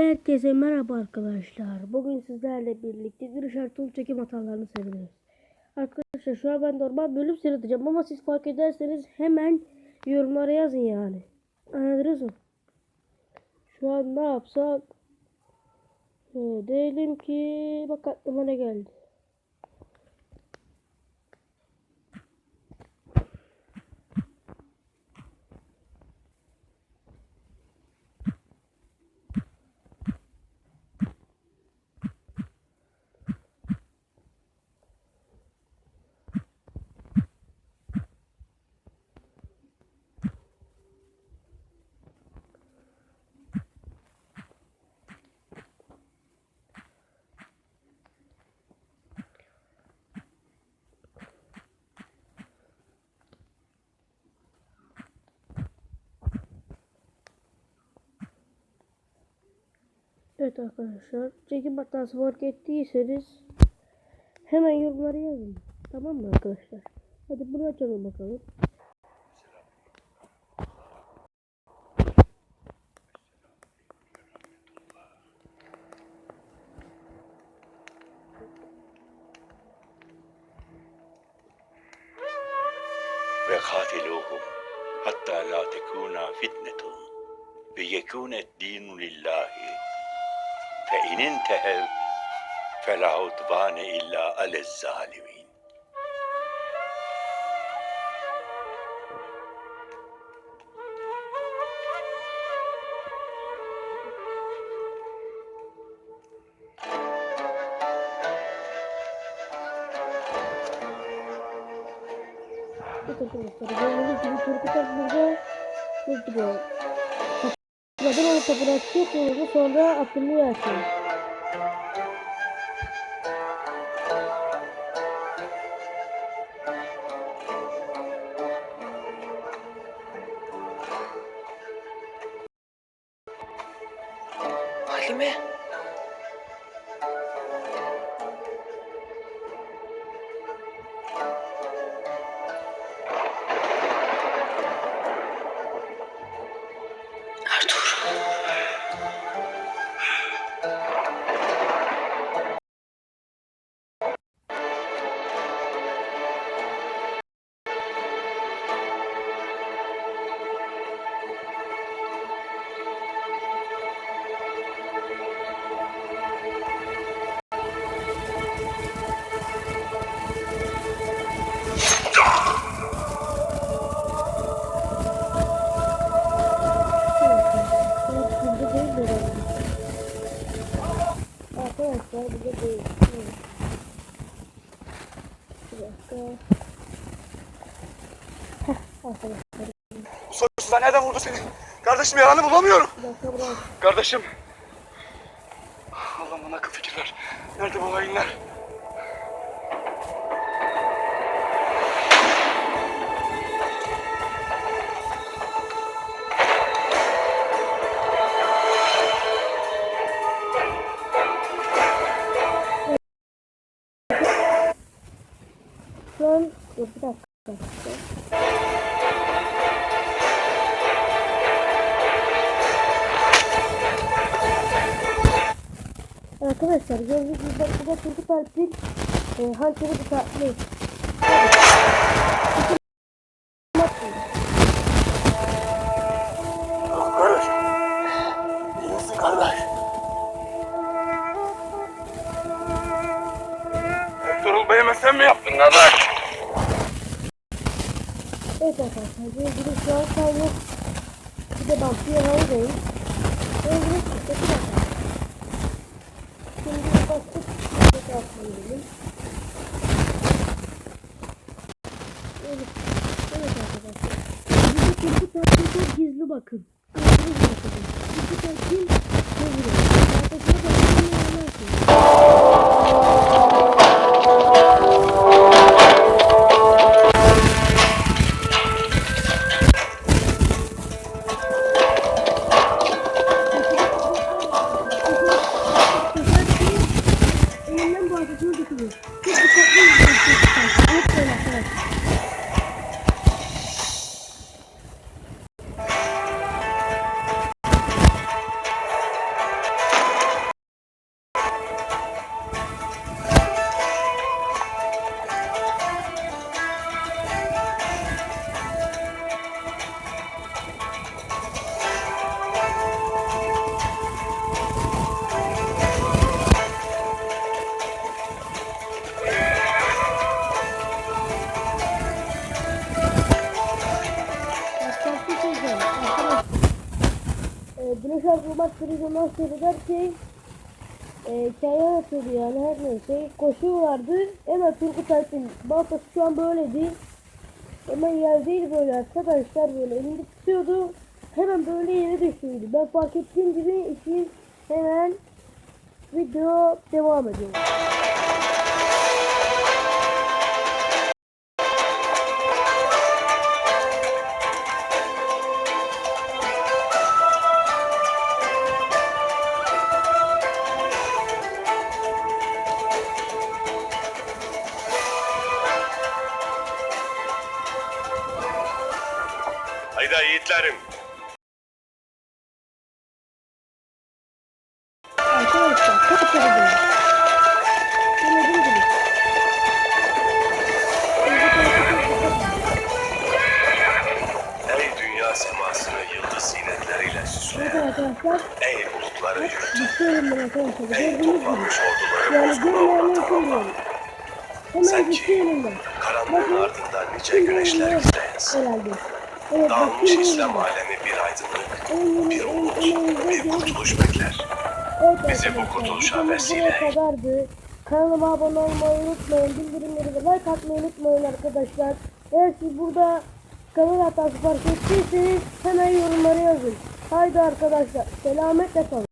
Herkese merhaba arkadaşlar. Bugün sizlerle birlikte giriş haritalı çekim hatalarını seviyoruz. Arkadaşlar şu an ben normal bölüm seyredeceğim ama siz fark ederseniz hemen yorumlara yazın yani. Anladınız mı? Şu an ne yapsak? Ee, diyelim ki bak aklıma ne geldi. Evet arkadaşlar. Çekim hatası fark ettiyseniz hemen yorumlara yazın. Tamam mı arkadaşlar? Hadi bunu açalım bakalım. ve katiluhum hatta la tekuna fitnetun ve yekun dinu lillahi فإن انتهوا فلا عدوان إلا على الظالمين. Evet arkadaşlar Kadın onu tapınağı çıkıyor sonra atılıyor her şey. Halime. Soysuzlar nereden vurdu seni? Kardeşim yalanı bulamıyorum. Kardeşim. Allah'ım bana akıl fikirler. Nerede bu hainler? Bir dakika. Arkadaşlar gördüğünüz gibi burada Turgut Alp'in e, hançeri. Yok kardeş. İyi misin kardeş? Ertuğrul Bey'ime sen mi yaptın kardeş? Evet arkadaşlar gördüğünüz şu an kalmış. Bir de bantı yanağındayım. Gördüğünüz gibi bir dakika. Şimdi bastık. Tekrar koyalım. Evet. Evet arkadaşlar. Burada Turgut Alp'in çok gizli bakın. Gibi bakın. Turgut Alp'in çeviriyor. Arkasına bakın. anlarsınız. Elinden boğazını dökülüyor. Çok dikkatli izleyeceksiniz. Evet böyle arkadaşlar. Arkadaşlar bu maç televizyondan seyrederken e, hikaye anlatıyordu yani her neyse koşuyorlardı. Hemen Turgut Alp'in baltası şu an böyle değil. Hemen yerdeydi böyle arkadaşlar böyle elinde tutuyordu. Hemen böyle yere düşüyordu. Ben fark ettiğim gibi işin hemen video devam ediyor. Hayda yiğitlerim. Ey dünya semasını yıldız sinetleriyle ey bulutları yürüten, ey Gördüğünüz gibi. Hemen düşüyorum ben. Karanlığın ardından nice güneşler. Herhalde. Dağılmış İslam alemi bir aydınlık, bir umut, bir kurtuluş bekler. Bizi bu kurtuluşa vesile. Kanalıma abone olmayı unutmayın. Bildirimleri ve like atmayı unutmayın arkadaşlar. Eğer siz burada kanal hatası fark ettiyseniz hemen yorumlara yazın. Haydi arkadaşlar. Selametle kalın.